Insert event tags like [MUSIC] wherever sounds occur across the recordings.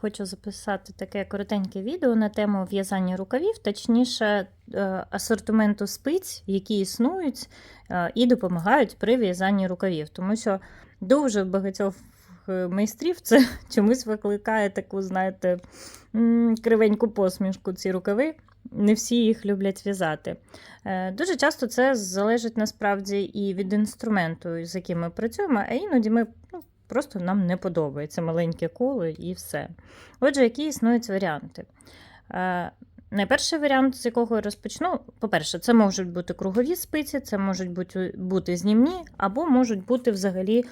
хочу записати таке коротеньке відео на тему в'язання рукавів, точніше е, асортименту спиць, які існують е, і допомагають при в'язанні рукавів. Тому що дуже багатьох е, майстрів це [LAUGHS] чомусь викликає таку, знаєте, кривеньку посмішку ці рукави. Не всі їх люблять в'язати. Дуже часто це залежить насправді і від інструменту, з яким ми працюємо, а іноді ми ну, просто нам не подобається маленьке коло і все. Отже, які існують варіанти? Е, Найперший варіант, з якого я розпочну, по-перше, це можуть бути кругові спиці, це можуть бути, бути знімні, або можуть бути взагалі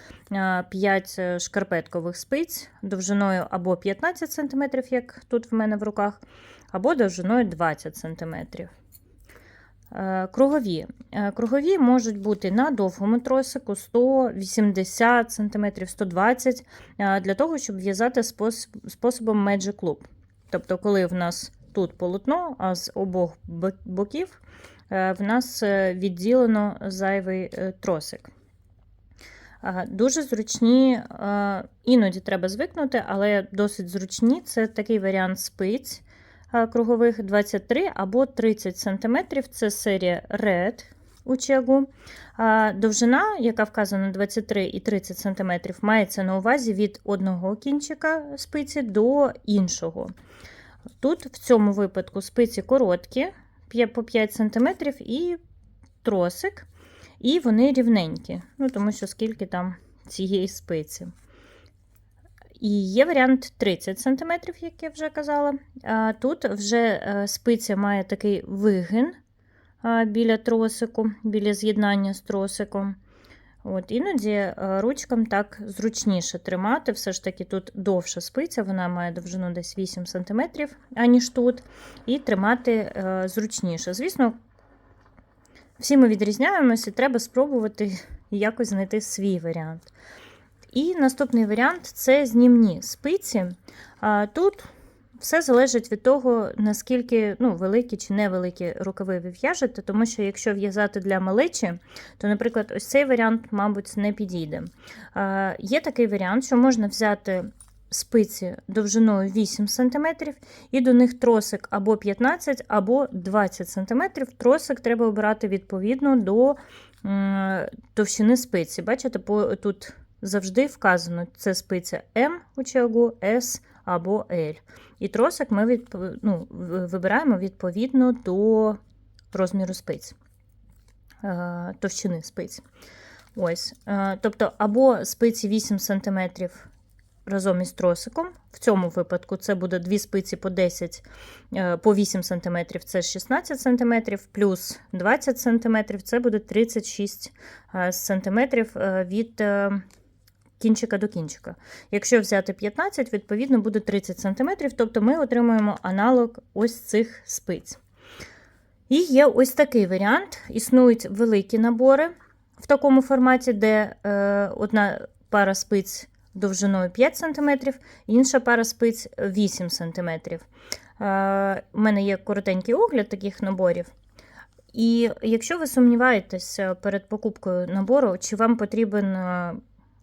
5 шкарпеткових спиць довжиною або 15 см, як тут в мене в руках, або довжиною 20 см. Е, Кругові. Е, Кругові можуть бути на довгому тросику 180 см, 120 е, для того, щоб в'язати способом Magic Loop. Тобто, коли в нас тут полотно, а з обох боків е, в нас відділено зайвий тросик. Дуже зручні, іноді треба звикнути, але досить зручні. Це такий варіант спиць кругових 23 або 30 см. Це серія Red у чегу. А Довжина, яка вказана 23 і 30 см, мається на увазі від одного кінчика спиці до іншого. Тут в цьому випадку спиці короткі, по 5 см і тросик, і вони рівненькі, ну, тому що скільки там цієї спиці. І є варіант 30 см, як я вже казала. Тут вже е, спиця має такий вигин біля тросику, біля з'єднання з тросиком. От, Іноді е, ручкам так зручніше тримати. Все ж таки тут довша спиця, вона має довжину десь 8 см, аніж тут, і тримати е, зручніше. Звісно, всі ми відрізняємося, треба спробувати якось знайти свій варіант. І наступний варіант це знімні спиці. Тут все залежить від того, наскільки ну, великі чи невеликі рукави ви в'яжете, тому що якщо в'язати для малечі, то, наприклад, ось цей варіант, мабуть, не підійде. Є такий варіант, що можна взяти спиці довжиною 8 см, і до них тросик або 15, або 20 см. Тросик треба обирати відповідно до товщини спиці. Бачите, по, тут завжди вказано, це спиця М у чергу, С або L. І тросик ми відп... ну, вибираємо відповідно до розміру спиць, е, товщини спиць. Ось. Е, Тобто, або спиці 8 см разом із тросиком. В цьому випадку це буде дві спиці по 10, е, по 8 см це 16 см, плюс 20 см це буде 36 см від кінчика до кінчика. Якщо взяти 15, відповідно буде 30 см, тобто ми отримуємо аналог ось цих спиць. І є ось такий варіант. Існують великі набори в такому форматі, де е, одна пара спиць довжиною 5 см, інша пара спиць 8 см. Е, у мене є коротенький огляд таких наборів. І якщо ви сумніваєтеся перед покупкою набору, чи вам потрібен е,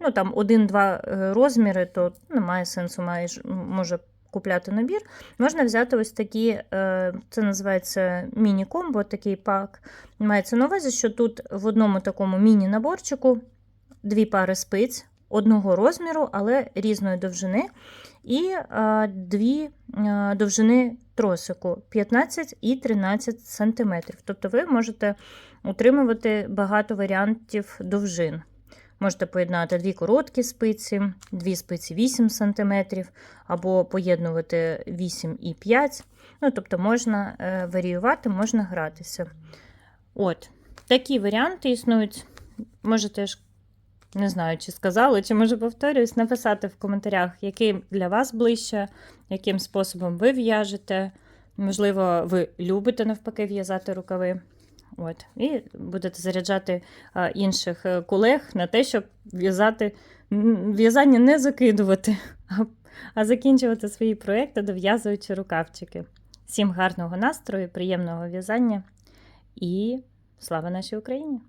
ну, там, один-два е, розміри, то немає сенсу майже, може купляти набір. Можна взяти ось такі, е, це називається міні-комбо, такий пак. Мається на увазі, що тут в одному такому міні-наборчику дві пари спиць одного розміру, але різної довжини, і е, дві е, довжини тросику 15 і 13 см. Тобто ви можете утримувати багато варіантів довжин. Можете поєднати дві короткі спиці, дві спиці 8 см, або поєднувати 8 і 5 Ну, тобто можна е, варіювати, можна гратися. От, такі варіанти існують. Можете ж, не знаю, чи сказали, чи може повторююсь, написати в коментарях, який для вас ближче, яким способом ви в'яжете. Можливо, ви любите навпаки в'язати рукави. От, і будете заряджати інших е, колег на те, щоб в'язати в'язання не закидувати, а закінчувати свої проекти, дов'язуючи рукавчики. Всім гарного настрою, приємного в'язання і слава нашій Україні!